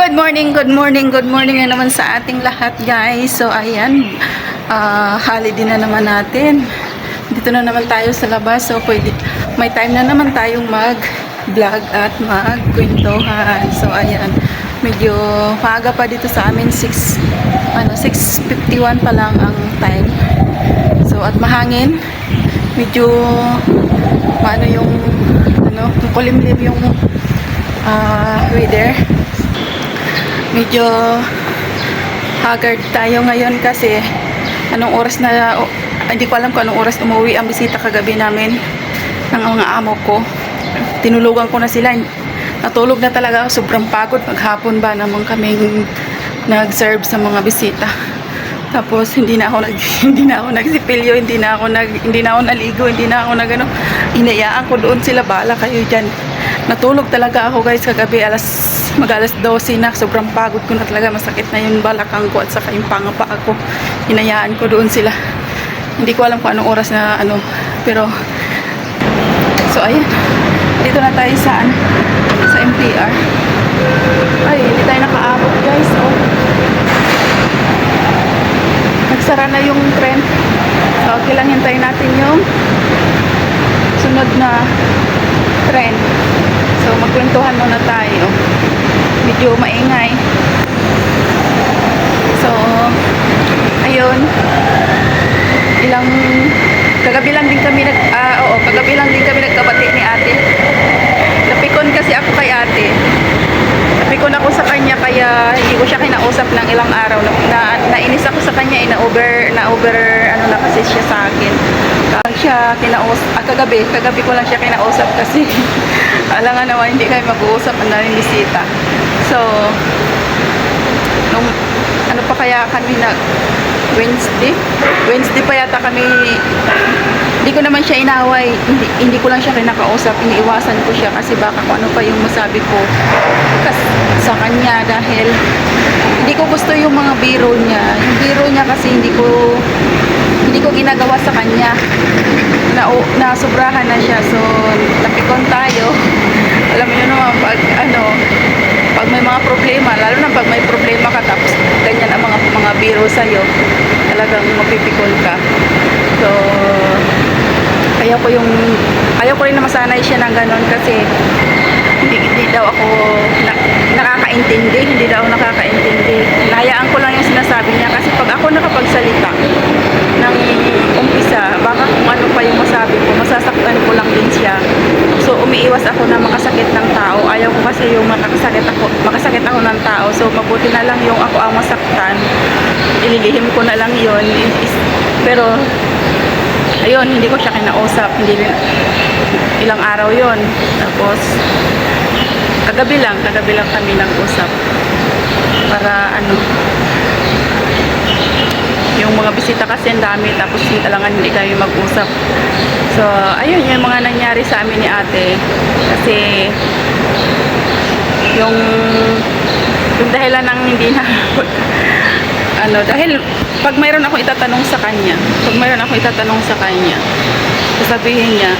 Good morning, good morning, good morning na naman sa ating lahat guys. So ayan, ah holiday na naman natin. Dito na naman tayo sa labas. So pwede, may time na naman tayong mag-vlog at mag-kwentuhan. So ayan, medyo maaga pa dito sa amin. 6, ano, 6.51 pa lang ang time. So at mahangin. Medyo maano yung ano, kulimlim yung ah weather medyo haggard tayo ngayon kasi anong oras na o, hindi ko alam kung anong oras umuwi ang bisita kagabi namin ng mga amo ko. Tinulugan ko na sila. Natulog na talaga ako. Sobrang pagod. Maghapon ba naman kaming nag-serve sa mga bisita. Tapos hindi na ako nag hindi na ako nagsipilyo, hindi na ako nag hindi na ako naligo, hindi na ako nagano. Inayaan ko doon sila. Bala kayo diyan. Natulog talaga ako guys kagabi. Alas mag alas 12 na sobrang pagod ko na talaga masakit na yung balakang ko at saka yung pangapa ako. Hinayaan ko doon sila. Hindi ko alam kung anong oras na ano pero so ayun dito na tayo sa ano, sa MTR. Ay, hindi tayo nakaabot guys. Oh nagsara na yung tren. So, okay lang hintayin natin yung sunod na tren. So, magkwentuhan muna tayo. Medyo maingay. So, ayun. Ilang, kagabi lang din kami nag, ah, oo, kagabi lang din kami nagkabati ni ate. Napikon kasi ako kay ate. Napikon ako sa kanya kaya hindi ko siya kinausap ng ilang araw. Na, na, nainis ako sa kanya, eh, na over, na over, ano na kasi siya sa akin. Siya kinausap, ah, kagabi, kagabi ko lang siya kinausap kasi alam nga naman hindi kayo mag-uusap, ang daming bisita. So, nung, ano pa kaya kami nag, Wednesday? Wednesday pa yata kami hindi ko naman siya inaway hindi, hindi ko lang siya kinakausap iniiwasan ko siya kasi baka kung ano pa yung masabi ko kas, sa kanya dahil hindi ko gusto yung mga biro niya yung biro niya kasi hindi ko hindi ko ginagawa sa kanya. Na, na sobrahan na siya. So napikon tayo. Alam yun naman pag ano pag may mga problema lalo na pag may problema ka tapos ganyan ang mga mga biro sa'yo talagang mapipikon ka. So ayaw ko yung ayaw ko rin na masanay siya ng ganon kasi hindi, hindi daw ako na, nakakaintindi hindi daw nakakaintindi. Nahayaan ko lang yung sinasabi niya kasi pag ako nakapagsalita ng umpisa baka kung ano pa yung masabi ko masasaktan ko lang din siya. So umiiwas ako na makasakit ng tao. Ayaw ko kasi yung makasakit ako makasakit ako ng tao. So mabuti na lang yung ako ang masaktan. Ililihim ko na lang yun. Pero ayun, hindi ko siya kinausap. Hindi rin, ilang araw yon Tapos, kagabi lang, kagabi lang kami nag-usap. Para ano, yung mga bisita kasi ang dami, tapos talangan hindi kami mag-usap. So, ayun, yung mga nangyari sa amin ni ate. Kasi, yung, yung dahilan ng hindi na ano, dahil pag mayroon ako itatanong sa kanya, pag mayroon ako itatanong sa kanya, sasabihin niya,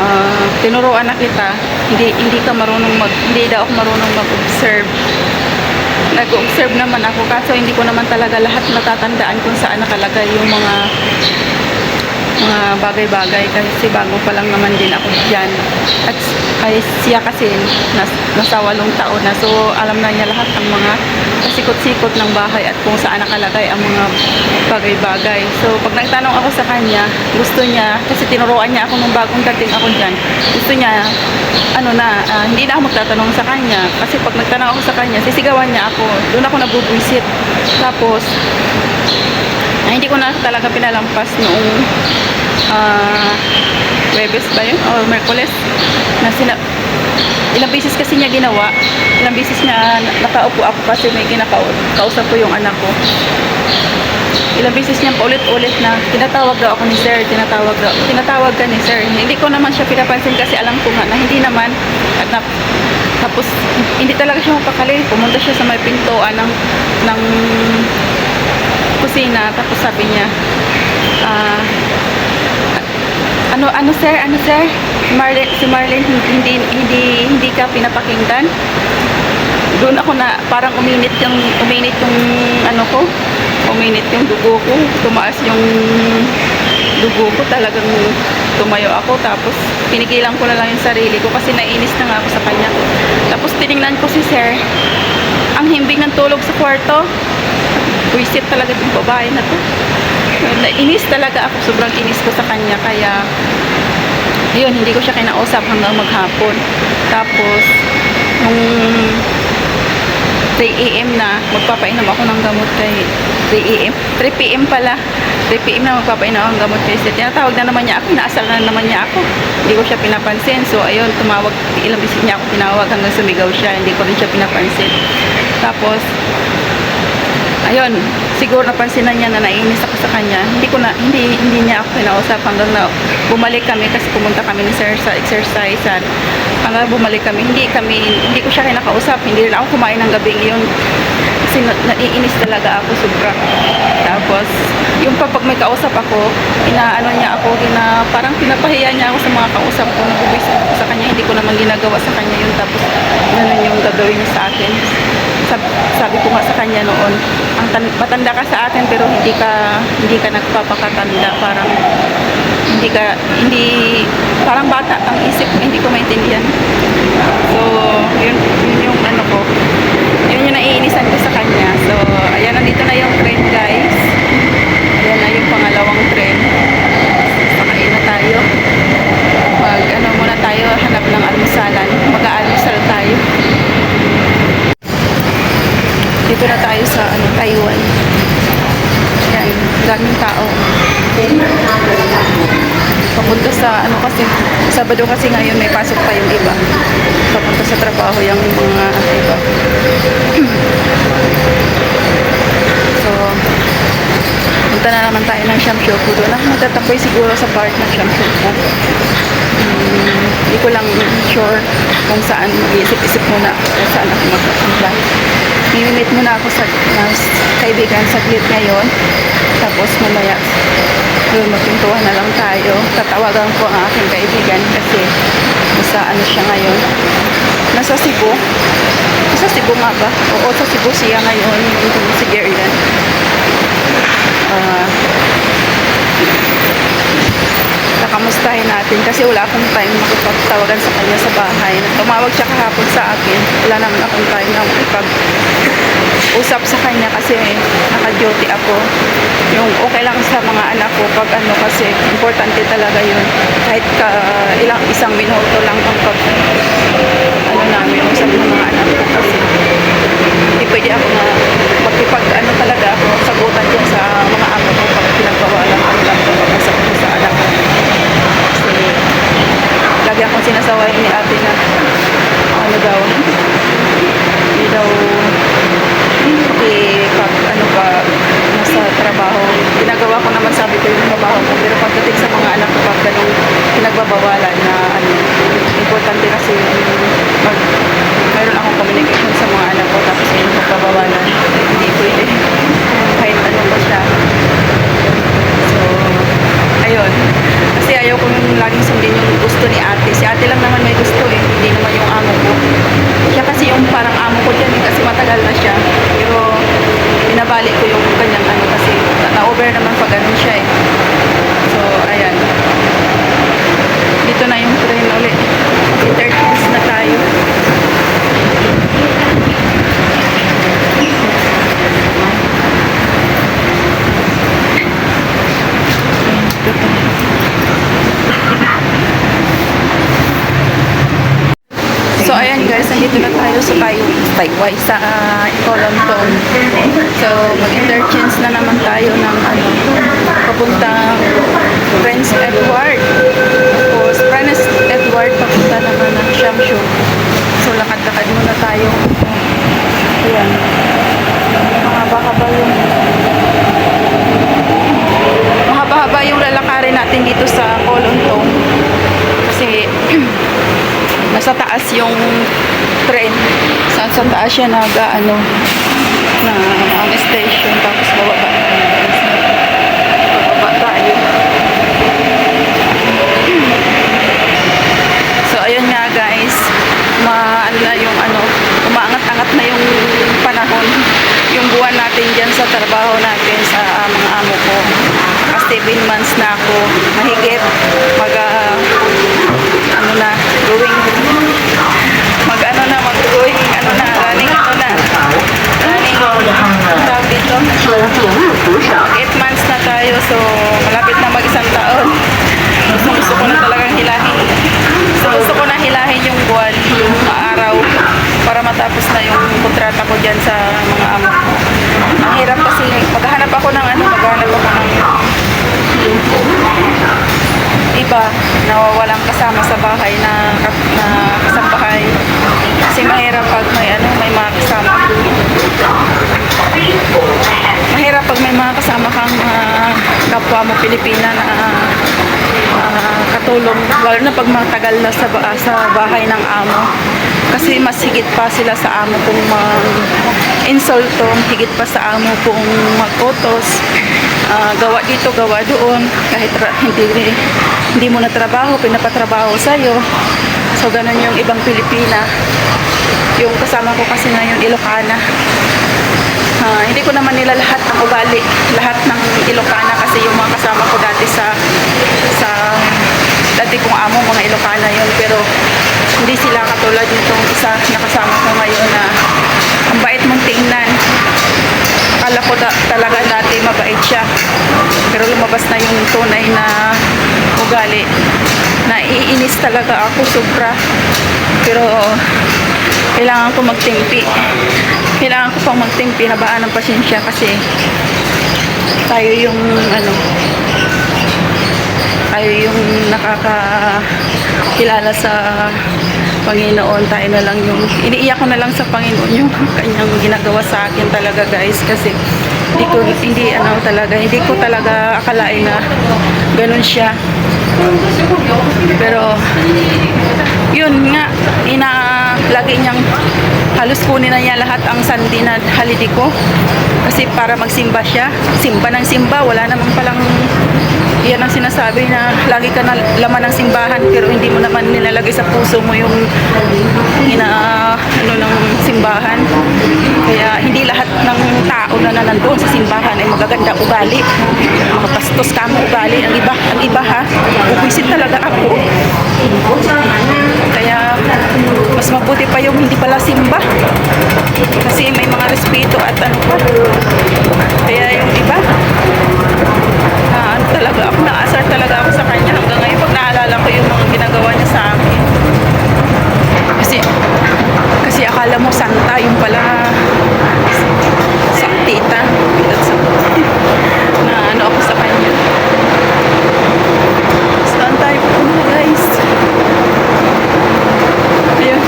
ah, tinuruan na kita, hindi hindi ka marunong mag, hindi daw ako marunong mag-observe. Nag-observe naman ako, kaso hindi ko naman talaga lahat natatandaan kung saan nakalagay yung mga mga bagay-bagay kasi bago pa lang naman din ako dyan. At ay siya kasi nas, nasa walong taon na. So alam na niya lahat ng mga sikot-sikot ng bahay at kung saan nakalagay ang mga bagay-bagay. So pag nagtanong ako sa kanya gusto niya kasi tinuruan niya ako nung bagong dating ako dyan gusto niya ano na ah, hindi na ako magtatanong sa kanya. Kasi pag nagtanong ako sa kanya sisigawan niya ako. Doon ako nabubwisit. Tapos ay, hindi ko na talaga pinalampas noong ah Webes ba yun? O Merkules? Na sina ilang beses kasi niya ginawa. Ilang beses niya nakaupo ako kasi may kinakausap ko yung anak ko. Ilang beses niya paulit-ulit na tinatawag daw ako ni sir tinatawag daw tinatawag ka ni sir. Hindi ko naman siya pinapansin kasi alam ko nga na hindi naman. At na, tapos hindi talaga siya mapakali pumunta siya sa may pintuan ng ng kusina. Tapos sabi niya ah ano ano sir? Ano sir? Marlene, si Marlene hindi hindi hindi ka pinapakinggan? Doon ako na parang uminit yung uminit yung ano ko uminit yung dugo ko. Tumaas yung dugo ko. Talagang tumayo ako. Tapos pinigilan ko na lang yung sarili ko kasi nainis na nga ako sa kanya. Tapos tiningnan ko si sir. Ang himbing ng tulog sa kwarto. Wisit talaga yung babae na to nainis talaga ako sobrang inis ko sa kanya kaya yun, hindi ko siya kinausap hanggang maghapon. Tapos, nung 3 a.m. na, magpapainom ako ng gamot kay 3 a.m. 3 p.m. pala. 3 p.m. na magpapainom ako ng gamot kay Sir. Tinatawag na naman niya ako, inaasal na naman niya ako. Hindi ko siya pinapansin. So, ayun, tumawag, ilang bisit niya ako tinawag hanggang sumigaw siya. Hindi ko rin siya pinapansin. Tapos, ayun, siguro napansin na niya na nainis ako sa kanya. Hindi ko na hindi hindi niya ako kinausap hanggang na bumalik kami kasi pumunta kami ni Sir sa exercise at hanggang bumalik kami. Hindi kami hindi ko siya kinakausap. Hindi rin ako kumain ng gabing yun. Kasi na, naiinis talaga ako sobra. Tapos yung pag, may kausap ako, inaano niya ako, ina, parang pinapahiya niya ako sa mga kausap ko, nabubis ako sa kanya, hindi ko naman ginagawa sa kanya yun. Tapos ganun yung gagawin niya sa akin sabi, sabi ko nga sa kanya noon, ang tan- matanda ka sa akin pero hindi ka hindi ka nagpapakatanda, parang hindi ka hindi parang bata ang isip hindi ko maintindihan. So, yun, yun yung ano ko. Yun yung naiinisan ko sa kanya. So, ayan nandito na yung train, guys. Ayan na yung pangalawang train. Sakain na tayo. Mag ano muna tayo, hanap ng almusalan. Mag-aalmusal tayo. Dito na tayo sa ano, Taiwan. Yan, daming tao. Papunta sa ano kasi, Sabado kasi ngayon may pasok pa yung iba. Papunta sa trabaho yung mga iba. punta na naman tayo ng Shamshoku doon. Ako magtatapoy siguro sa part ng Shamshoku. Hmm, Hindi ko lang sure kung saan mag-iisip-isip muna kung saan ako mag-apply. Mimimit muna ako sa na, kaibigan saglit ngayon. Tapos mamaya, yun, magpintuhan na lang tayo. Tatawagan ko ang aking kaibigan kasi nasa ano siya ngayon. Nasa Cebu. Nasa Cebu nga ba? Oo, sa Cebu siya ngayon. Yung si Gerlan. Ah, nakamustahin natin kasi wala akong time makipagtawagan sa kanya sa bahay. Tumawag siya kahapon sa akin. Wala naman akong time na makipag usap sa kanya kasi naka-duty ako. Yung okay lang sa mga anak ko pag ano kasi importante talaga yun. Kahit ka, ilang isang minuto lang ang pag ano namin usap ng mga anak ko kasi hindi pwede ako na magkipag ano talaga ako sagutan dyan sa mga amo ko pag pinagbawalan ang lang pagkasap ko sa anak ko. Kasi lagi akong sinasaway ni ate na ano daw hindi daw okay pag ano pa nasa trabaho ginagawa ko naman sabi ko yung trabaho ko pero pagdating sa mga anak ko pag ganong pinagbabawalan na ano importante kasi yung pag mayroon akong communication sa mga anak ko tapos yung pagbabawalan hindi pwede kahit ano pa siya so ayun ayaw kong laging sundin yung gusto ni ate. Si ate lang naman may gusto eh hindi naman yung amo ko. Siya kasi yung parang amo ko dyan eh, kasi matagal na siya. Pero binabalik ko yung kanyang ano kasi na- na-over naman pag ganun siya eh so ayan dito na yung train ulit kasi 30 minutes na tayo So ayan guys, nandito na tayo sa tayo Taiwai sa uh, Kolonton. So mag-interchange na naman tayo ng ano papuntang Prince Edward. Tapos Prince Edward papunta naman ng Shamshu. So lakad-lakad muna tayo. Ayan. Mahaba-haba yung mahaba-haba yung lalakarin natin dito sa Kolonton. Kasi nasa taas yung train. Sa, sa taas siya nag ano na ang station tapos bababa. Bababa tayo. So ayun nga guys. Ma ano na yung ano umaangat-angat na yung panahon. Yung buwan natin dyan sa trabaho natin sa uh, mga amo ko. Kasi 7 months na ako. Mahigit mag uh, ano na going mag ano na mag going ano na running ano na. Running. Tawag dito 8 months na tayo so malapit na mag isang taon. Gusto, gusto ko na talagang hilahin. So gusto ko na hilahin yung buwan yung araw para matapos na yung kontrata ko dyan sa mga amo ko. Ang hirap kasi maghanap ako ng ano maghanap ako ng iba na walang kasama sa bahay na, na kasambahay. Kasi mahirap pag may ano, may mga kasama. Mahirap pag may mga kasama kang ah, kapwa mo Pilipina na ah, katulong lalo na pag matagal na sa, ba- sa bahay ng amo kasi mas higit pa sila sa amo kung mag-insulto higit pa sa amo kung mag-utos ah, gawa dito, gawa doon. Kahit hindi, hindi mo na trabaho, pinapatrabaho sa'yo. So ganun yung ibang Pilipina. Yung kasama ko kasi ngayon Ilocana. Ah, hindi ko naman nila lahat ng ugali, lahat ng Ilocana kasi yung mga kasama ko dati sa sa dati kong amo, mga Ilocana yun. Pero hindi sila katulad nitong isa na kasama ko ngayon na ang bait mong tingnan. Akala ko da, talaga dati mabait siya. Pero lumabas na yung tunay na ugali. Naiinis talaga ako sobra. Pero kailangan ko magtimpi. Kailangan ko pang magtimpi, habaan ng pasensya kasi tayo yung ano tayo yung nakakakilala sa Panginoon, tayo na lang yung iniiyak ko na lang sa Panginoon yung kanyang ginagawa sa akin talaga guys. Kasi hindi ko hindi ano talaga hindi ko talaga akalain na ganun siya. Pero yun nga ina lagi niyang halos kunin na niya lahat ang Sunday na holiday ko. Kasi para magsimba siya simba ng simba wala naman palang yan ang sinasabi na lagi ka na laman ng simbahan pero hindi mo naman nilalagay sa puso mo yung ina ano ng simbahan. Kaya hindi lahat ng tao na nandoon sa simbahan ay magaganda ugali. Mga pastos ka mo ugali. Ang iba ang iba ha? Bubwisit talaga ako. Kaya mas mabuti pa yung hindi pala simba. Kasi may mga respeto at ano pa. Kaya yung iba naasar talaga ako sa kanya hanggang ngayon pag naalala ko yung mga ginagawa niya sa akin. Kasi kasi akala mo santa yung pala sa tita That's na ano ako sa kanya saan tayo pupunta guys ayun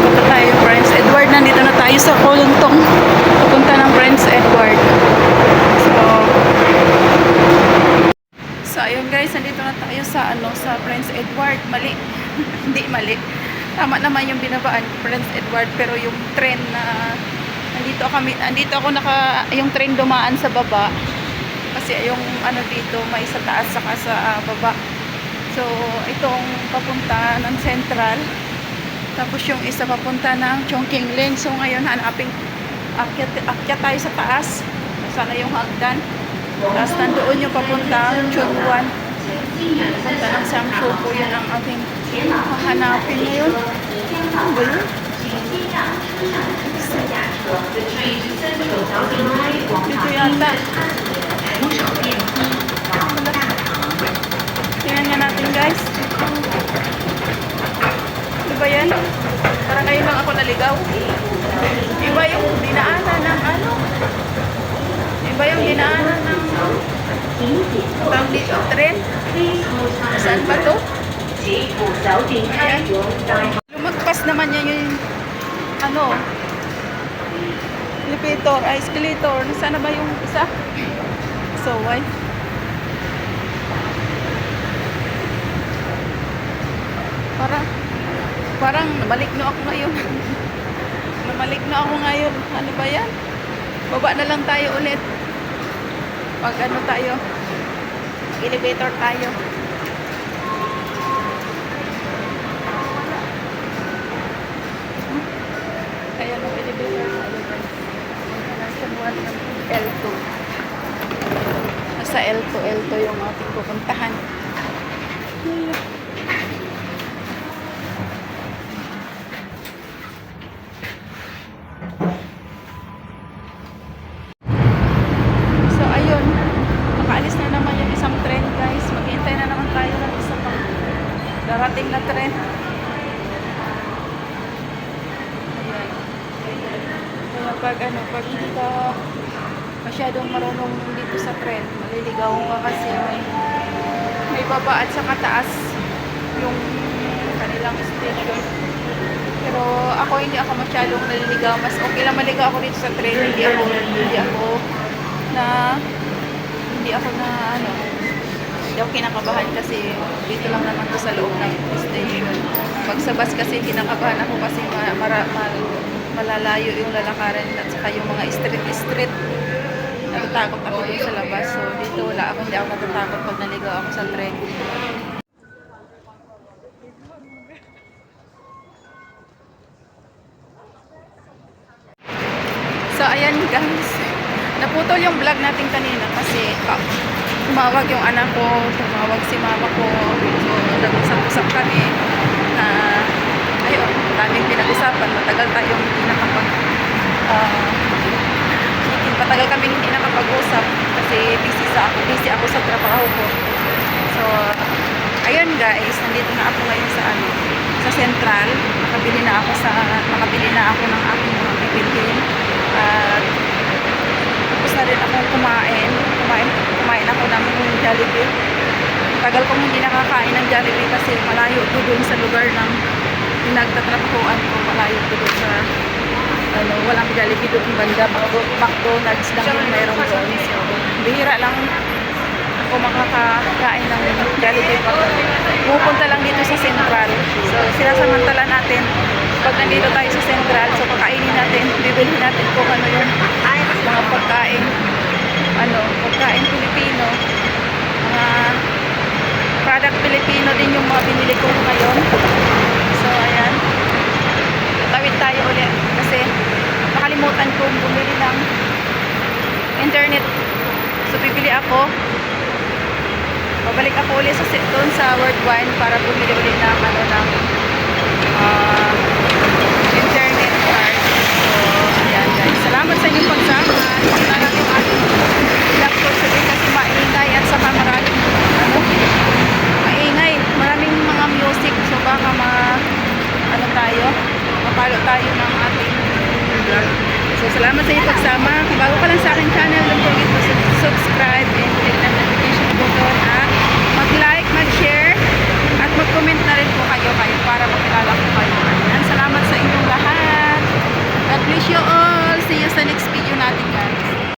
punta tayo Prince Edward nandito na tayo sa Kolontong pupunta ng Prince Edward so so ayun guys nandito na tayo sa ano sa Prince Edward mali hindi mali tama naman yung binabaan Prince Edward pero yung train na nandito kami nandito ako naka yung train dumaan sa baba kasi yung ano dito may sa taas saka sa ah, baba. So itong papunta ng Central tapos yung isa papunta ng Chongqingling so ngayon hanapin akyat, akyat tayo sa taas. Sana yung hagdan. Tapos nandoon yung papunta Chunwan. Papunta ng Samshu po yun ang ating hahanapin ngayon tingnan nga natin guys ano ba yan? parang ngayon lang ako naligaw iba yung dinaanan ng ano iba yung dinaanan ng tawag dito, tren saan ba to? Ayan. Lumagpas naman yan yung ano elevator, ah, escalator. Nasaan na ba yung isa? So, why? Parang parang namalikno ako ngayon. namalikno ako ngayon. Ano ba yan? Baba na lang tayo ulit. Pag ano tayo, elevator tayo. Kaya nung elevator tayo. guys. Nasa naman ng L2. Nasa L2, L2 yung ating pupuntahan. So, ayun. Makaalis na naman yung isang train, guys. Maghihintay na naman tayo ng isa pang darating na train. Ayan. Kaya pag ano, pag hindi ka masyadong marunong dito sa tren, maliligaw ka kasi may may baba at saka taas yung kanilang station. Pero ako hindi ako masyadong naliligaw. Mas okay lang maligaw ako dito sa tren. Hindi ako, hindi ako na hindi ako na ano hindi ako kinakabahan kasi dito lang naman to sa loob ng station. Pag sa bus kasi kinakabahan ako kasi ma, mara, mal- malalayo yung lalakaran at saka yung mga street street natatakot ako dun sa labas. So dito wala ako, hindi ako natatakot pag naligaw ako sa tren. So, ayan guys. Naputol yung vlog natin kanina kasi ka- tumawag yung anak ko, tumawag si mama ko. So, nag-usap-usap kami daming pinag-usapan. Matagal tayong hindi nakapag hindi matagal kami hindi nakapag-usap kasi busy sa ako, busy ako sa trabaho ko. So, ayun guys, nandito na ako ngayon sa ano, sa Central. Nakabili na ako sa nakabili na ako ng aking mga bibilhin. At tapos na rin akong kumain. Kumain, kumain ako ng Jollibee. Tagal kong hindi nakakain ng Jollibee kasi malayo dun sa lugar ng pinagtatrabahoan ko. Malayo to dun sa ano, walang Jollibee doon banda. McDonald's lang yung meron doon. So, bihira lang ako makakakain ng Jollibee pag pupunta lang dito sa Central. So, sinasamantala natin pag nandito tayo sa Central, so kakainin natin, bibilhin natin kung ano yung mga pagkain, ano, pagkain Pilipino, mga product Pilipino din yung mga binili ko ngayon. Tayo ulit kasi nakalimutan kong bumili ng internet. So, bibili ako babalik ako ulit sa doon sa World Wine para bumili ulit ng ano ng ah,